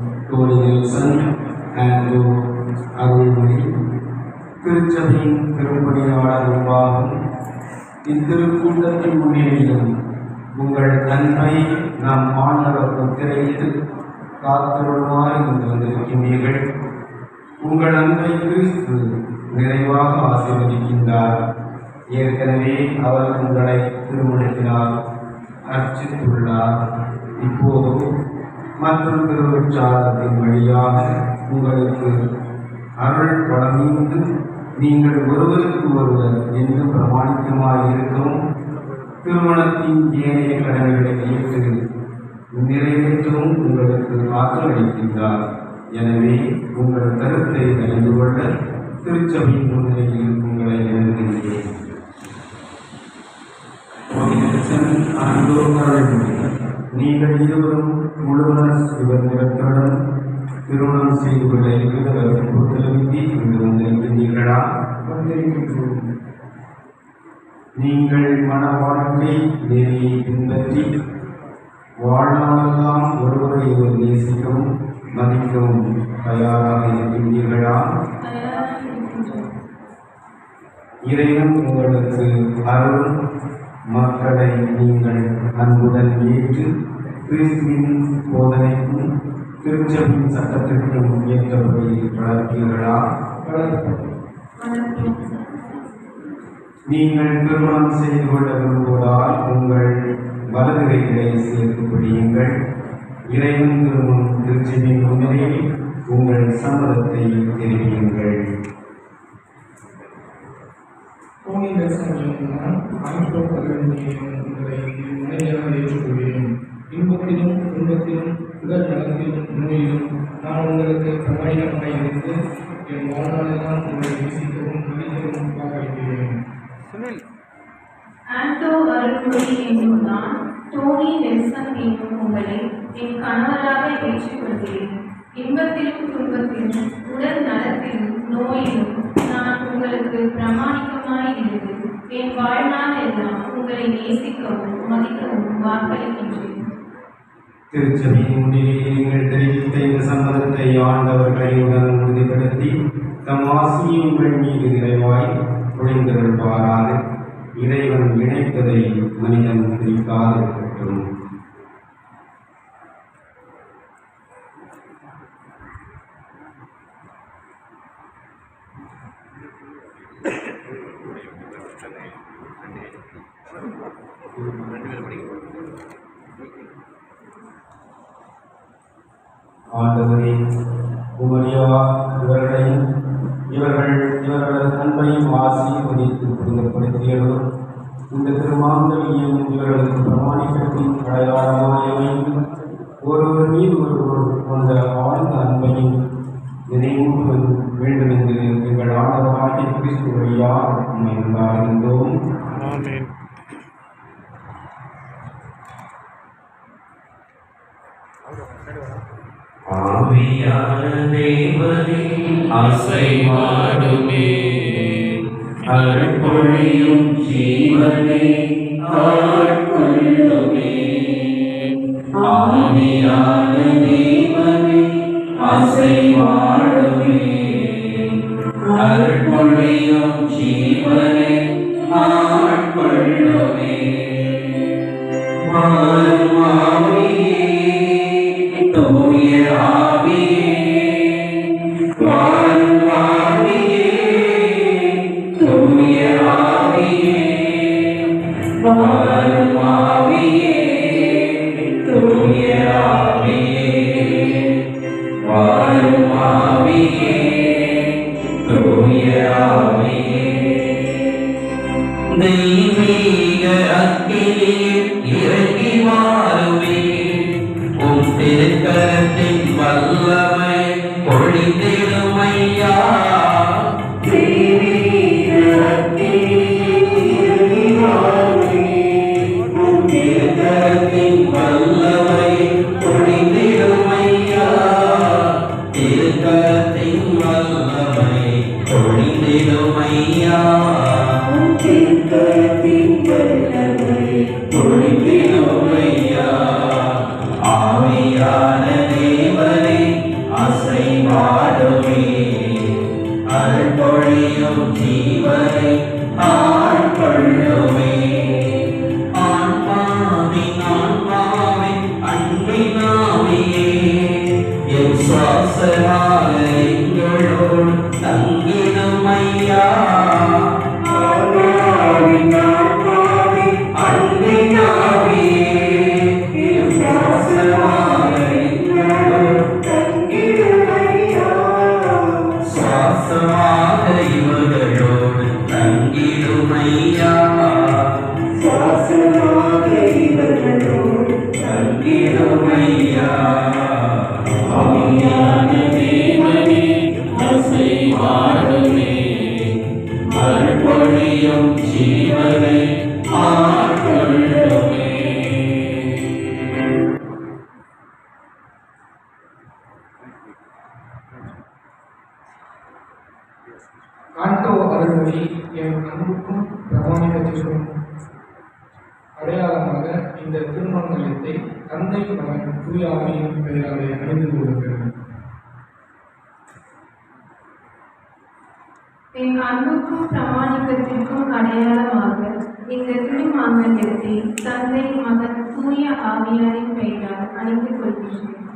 Dhoni Nelson Andrew Arulmozhi. திருச்சபையின் பெரும்பணியாளர் நிர்வாகம் இத்திருக்கூட்டத்தின் முன்னிலையிலும் உங்கள் நன்மை நாம் ஆண்டவர் முத்திரையிட்டு காத்தருளுமாறு இங்கு வந்திருக்கின்றீர்கள். உங்கள் அன்பை கிறிஸ்து நிறைவாக ஆசீர்வதிக்கின்றார். ஏற்கனவே அவர் உங்களை திருமணத்தினால் அர்ச்சித்துள்ளார். இப்போதும் மற்றும் திருவச்சாரத்தின் வழியாக உங்களுக்கு அருள் வழங்கிந்து நீங்கள் ஒருவருக்கு ஒருவர் என்று பிரமாணிக்கமாய் இருக்கவும் திருமணத்தின் ஏனைய கடமைகளை ஏற்று நிறைவேற்றவும் உங்களுக்கு ஆற்றல் அளிக்கின்றார் எனவே உங்கள் கருத்தை அறிந்து கொள்ள திருச்சபையின் முன்னிலையில் உங்களை எழுதுகின்றேன் நீங்கள் இருவரும் முழுவதும் சுதந்திரத்துடன் திருமணம் செய்து கொள்ள இருக்கிறவர்கள் பொறுத்தளவின்றி இங்கு வந்திருக்கின்றீர்களா வந்திருக்கின்றோம் நீங்கள் மன வாழ்க்கை தேவியை பின்பற்றி வாழ்நாளெல்லாம் ஒருவரை ஒருவர் நேசிக்கவும் மதிக்கவும் தயாராக இருக்கின்றீர்களா? இறைவன் உங்களுக்கு அருள் மக்களை நீங்கள் அன்புடன் ஏற்று கிறிஸ்துவின் போதனைக்கும் திருச்சபையின் சட்டத்திற்கும் ஏற்றபடி வளர்ப்பீர்களா? நீங்கள் திருமணம் செய்து கொள்ள விரும்புவதால் உங்கள் வலது கைகளை சேர்த்து பிடியுங்கள் இறைவன் திருமணம் திருச்சபையின் முன்னிலையில் உங்கள் சம்மதத்தை தெரிவியுங்கள். ஆண்ட்ரோ கல்வெனியின் உங்களை மனைவியாக ஏற்றுக்கொள்கிறேன் இன்பத்திலும் துன்பத்திலும் உடல் நலத்திலும் நோயிலும் நான் உங்களுக்கு பிரமாணிகமாக இருந்து என் வாழ்நாளெல்லாம் உங்களை நேசிக்கவும் மதிக்கவும் வாக்களிக்கிறேன் ஆண்டோ அருள்மொழி என்னும் நான் டோனி நெல்சன் என்னும் உங்களை என் கணவராக ஏற்றுக்கொள்கிறேன். இன்பத்திலும் துன்பத்திலும் உடல் நலத்திலும் நோயிலும் நான் உங்களுக்கு இருந்து என் வாழ்நாள் எல்லாம் உங்களை நேசிக்கவும் மதிக்கவும் வாக்களிக்கின்றேன். திருச்சபையின் முன்னிலையில் நீங்கள் தெரிவித்த இந்த சம்மதத்தை ஆண்டவர் கையுடன் உறுதிப்படுத்தி தம் ஆசியை உங்கள் மீது நிறைவாய் பொழிந்தருள்வாராக இறைவன் இணைப்பதை மனிதன் பிரிக்காது இருக்கட்டும் ஆண்டவரே உமரியா இவர்களையும் இவர்கள் இவர்களது அன்பையும் ஆசீர்வதித்து புனிதப்படுத்தியவர் இந்த இவர்களது அடையாளமாய் அமைந்து ஒருவர் மீது ஒருவர் கொண்ட ஆழ்ந்த அன்பையும் நினைவூட்டுவது வேண்டும் என்று எங்கள் ஆண்டவராய் victoria mangalindum amen ಆವಿಯಾನ ದೇವರೇ ಆಸೈ ಮಾಡುವೆ ಅರ್ಪಣೆಯು ಜೀವನೇ ಆಟ ಜೀವನೆ ಮಾಡಿಕೊಳ್ಳುವೆ ಮಾರುವಾವಿಯೇ ತೋಯ ಆವಿಯೇ ಮಾರುವಾವಿಯೇ ತೋಯ ಆವಿಯೇ ಮಾರುವಾವಿಯೇ ತೋಯ ಆವಿಯೇ தெய்வீக அக்கினியில் இறங்கி மாறுவே உம் திருக்கரத்தின் வல்லமை பொழிந்திடுமையா الصراط இந்த திருமங்கலத்தை தந்தை மகன் தூயாவியின் பெயராலே அணிந்து கொள்கிறது என் அன்புக்கும் பிரமாணிக்கத்திற்கும் அடையாளமாக இந்த திருமாங்கல்யத்தை தந்தை மகன் தூய ஆவியாரின் பெயரால் அணிந்து கொள்கிறேன்